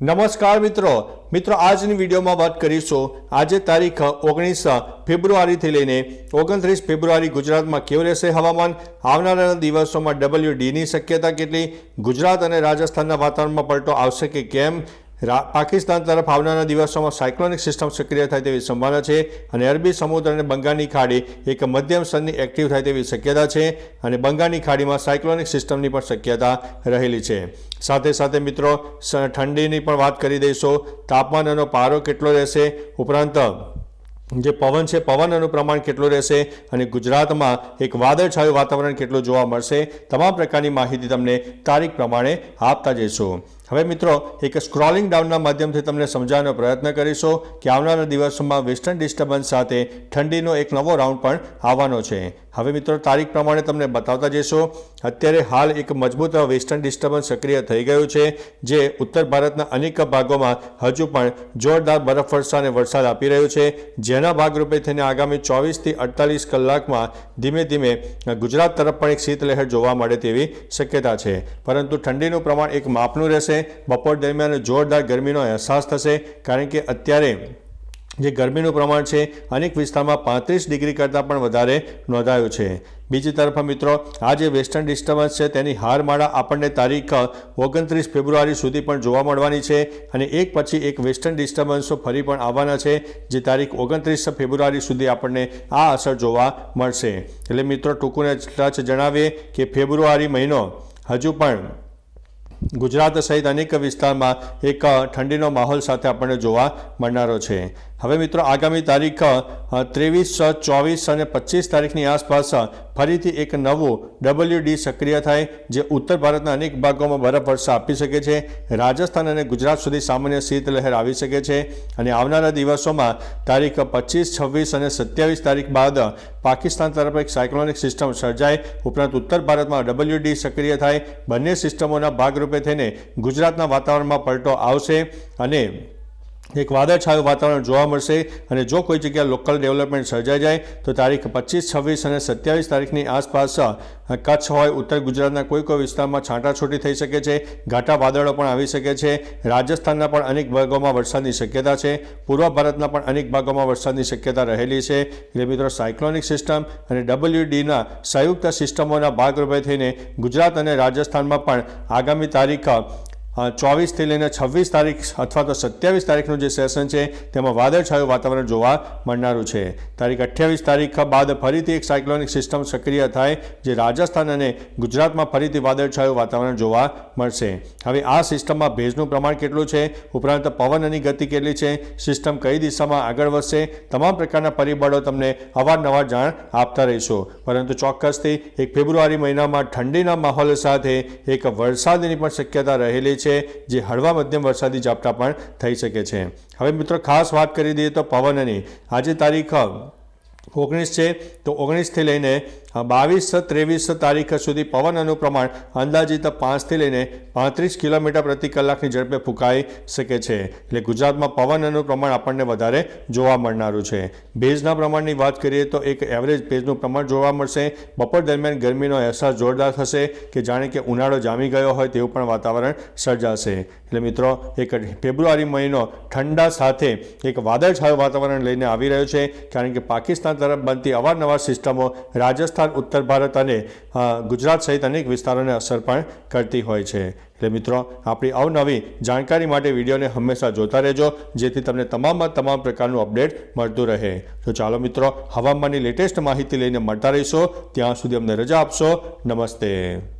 નમસ્કાર મિત્રો. મિત્રો, આજની વિડીયોમાં વાત કરીશું. આજે તારીખ ઓગણીસ ફેબ્રુઆરીથી લઈને ઓગણત્રીસ ફેબ્રુઆરી ગુજરાતમાં કેવું રહેશે હવામાન? આવનારા દિવસોમાં ડબલ્યુ ડીની શક્યતા કેટલી? ગુજરાત અને રાજસ્થાનના વાતાવરણમાં પલટો આવશે કે કેમ? પાકિસ્તાન તરફ આવનારા દિવસોમાં સાયક્લોનિક સિસ્ટમ સક્રિય થાય તેવી સંભાવના છે અને અરબી સમુદ્ર અને બંગાળની ખાડી એક મધ્યમ સ્તરની એક્ટિવ થાય તેવી શક્યતા છે અને બંગાળની ખાડીમાં સાયક્લોનિક સિસ્ટમની પણ શક્યતા રહેલી છે. સાથે સાથે મિત્રો ઠંડીની પણ વાત કરી દઈશું. તાપમાનનો પારો કેટલો રહેશે? ઉપરાંત, જે પવન છે, પવનનું પ્રમાણ કેટલું રહેશે? અને ગુજરાતમાં એક વાદળછાયું વાતાવરણ કેટલું જોવા મળશે? તમામ પ્રકારની માહિતી તમને તારીખ પ્રમાણે આપતા જઈશું. હવે મિત્રો, એક સ્ક્રોલિંગ ડાઉનના માધ્યમથી તમને સમજાવવાનો પ્રયત્ન કરીશું કે આવનારા દિવસોમાં વેસ્ટર્ન ડિસ્ટર્બન્સ સાથે ઠંડીનો એક નવો રાઉન્ડ પણ આવવાનો છે. હવે મિત્રો, તારીખ પ્રમાણે તમને બતાવતા જઈશું. અત્યારે હાલ એક મજબૂત વેસ્ટર્ન ડિસ્ટર્બન્સ સક્રિય થઈ ગયું છે, જે ઉત્તર ભારતના અનેક ભાગોમાં હજુ પણ જોરદાર બરફવર્ષા અને વરસાદ આપી રહ્યું છે. જેના ભાગરૂપે થઈને આગામી ચોવીસથી અડતાલીસ કલાકમાં ધીમે ધીમે ગુજરાત તરફ પણ એક શીતલહેર જોવા મળે તેવી શક્યતા છે. પરંતુ ઠંડીનું પ્રમાણ એક માપનું રહેશે. બપોર દરમિયાન જોરદાર ગરમીનો અહેસાસ થશે, કારણ કે અત્યારે જે ગરમીનું પ્રમાણ છે, અનેક વિસ્તારમાં પાંત્રીસ ડિગ્રી કરતાં પણ વધારે નોંધાયું છે. બીજી તરફ મિત્રો, આ જે વેસ્ટર્ન ડિસ્ટર્બન્સ છે, તેની હારમાળા આપણને તારીખ ઓગણત્રીસ ફેબ્રુઆરી સુધી પણ જોવા મળવાની છે અને એક પછી એક વેસ્ટર્ન ડિસ્ટર્બન્સો ફરી પણ આવવાના છે, જે તારીખ ઓગણત્રીસ ફેબ્રુઆરી સુધી આપણને આ અસર જોવા મળશે. એટલે મિત્રો ટૂંકુને ટચ જણાવીએ કે ફેબ્રુઆરી મહિનો હજુ પણ ગુજરાત સહિત અનેક વિસ્તારમાં એક ઠંડીનો માહોલ સાથે આપણને જોવા મળનારો છે. હવે મિત્રો, આગામી તારીખ ત્રેવીસ ચોવીસ અને પચીસ તારીખની આસપાસ ફરીથી એક નવું ડબલ્યુ ડી સક્રિય થાય, જે ઉત્તર ભારતના અનેક ભાગોમાં બરફવર્ષા આપી શકે છે, રાજસ્થાન અને ગુજરાત સુધી સામાન્ય શીતલહેર આવી શકે છે, અને આવનારા દિવસોમાં તારીખ પચીસ, છવ્વીસ અને સત્યાવીસ તારીખ બાદ પાકિસ્તાન તરફ એક સાયક્લોનિક સિસ્ટમ સર્જાય, ઉપરાંત ઉત્તર ભારતમાં ડબલ્યુ ડી સક્રિય થાય, બંને સિસ્ટમોના ભાગરૂપે થઈને ગુજરાતના વાતાવરણમાં પલટો આવશે, અને એક વાદળછાયું વાતાવરણ જોવા મળશે અને જો કોઈ જગ્યાએ લોકલ ડેવલપમેન્ટ સર્જાઈ જાય, તો તારીખ પચીસ, છવ્વીસ અને સત્યાવીસ તારીખની આસપાસ કચ્છ હોય, ઉત્તર ગુજરાતના કોઈ કોઈ વિસ્તારમાં છાંટાછૂટી થઈ શકે છે, ઘાટા વાદળો પણ આવી શકે છે, રાજસ્થાનના પણ અનેક ભાગોમાં વરસાદની શક્યતા છે, પૂર્વ ભારતના પણ અનેક ભાગોમાં વરસાદની શક્યતા રહેલી છે. એટલે મિત્રો સાયક્લોનિક સિસ્ટમ અને ડબલ્યુડીના સંયુક્ત સિસ્ટમોના ભાગરૂપે થઈને ગુજરાત અને રાજસ્થાનમાં પણ આગામી તારીખ ચોવીસથી લઈને છવ્વીસ તારીખ અથવા તો સત્યાવીસ તારીખનું જે સેશન છે, તેમાં વાદળછાયું વાતાવરણ જોવા મળનારું છે. તારીખ અઠ્યાવીસ તારીખ બાદ ફરીથી એક સાયક્લોનિક સિસ્ટમ સક્રિય થાય, જે રાજસ્થાન અને ગુજરાતમાં ફરીથી વાદળછાયું વાતાવરણ જોવા મળશે. હવે આ સિસ્ટમમાં ભેજનું પ્રમાણ કેટલું છે? ઉપરાંત પવનની ગતિ કેટલી છે? સિસ્ટમ કઈ દિશામાં આગળ વધશે? તમામ પ્રકારના પરિબળો તમને અવારનવાર જાણ આપતા રહીશું. પરંતુ ચોક્કસથી એક ફેબ્રુઆરી મહિનામાં ઠંડીના માહોલ સાથે એક વરસાદની પણ શક્યતા રહેલી છે. જે હળવા મધ્યમ વરસાદી ઝાપટા પણ થઈ શકે છે. હવે મિત્રો, ખાસ વાત કરી દઈએ તો પવનની. આજે તારીખ ઓગણીસ છે, તો ઓગણીસથી લઈને બાવીસ, ત્રેવીસ તારીખ સુધી પવનનું પ્રમાણ અંદાજિત પાંચથી લઈને પાંત્રીસ કિલોમીટર પ્રતિ કલાકની ઝડપે ફૂંકાઈ શકે છે. એટલે ગુજરાતમાં પવનનું પ્રમાણ આપણને વધારે જોવા મળનારું છે. ભેજના પ્રમાણની વાત કરીએ તો એક એવરેજ ભેજનું પ્રમાણ જોવા મળશે. બપોર દરમિયાન ગરમીનો અહેસાસ જોરદાર થશે કે જાણે કે ઉનાળો જામી ગયો હોય તેવું પણ વાતાવરણ સર્જાશે. એટલે મિત્રો, એક ફેબ્રુઆરી મહિનો ઠંડા સાથે એક વાદળછાયું વાતાવરણ લઈને આવી રહ્યો છે. કારણ કે પાકિસ્તાન તરફ બનતી અવારનવાર સિસ્ટમો રાજસ્થાન ઉત્તર ભારત અને ગુજરાત સહિત અનેક વિસ્તારોને અસર પણ કરતી હોય છે. એટલે મિત્રો, આપણી અવનવી જાણકારી માટે વિડીયોને હંમેશા જોતા રહેજો, જેથી તમને તમામમાં તમામ પ્રકારનું અપડેટ મળતું રહે. તો ચાલો મિત્રો, હવામાનની લેટેસ્ટ માહિતી લઈને મળતા રહીશો. ત્યાં સુધી અમને રજા આપશો. નમસ્તે.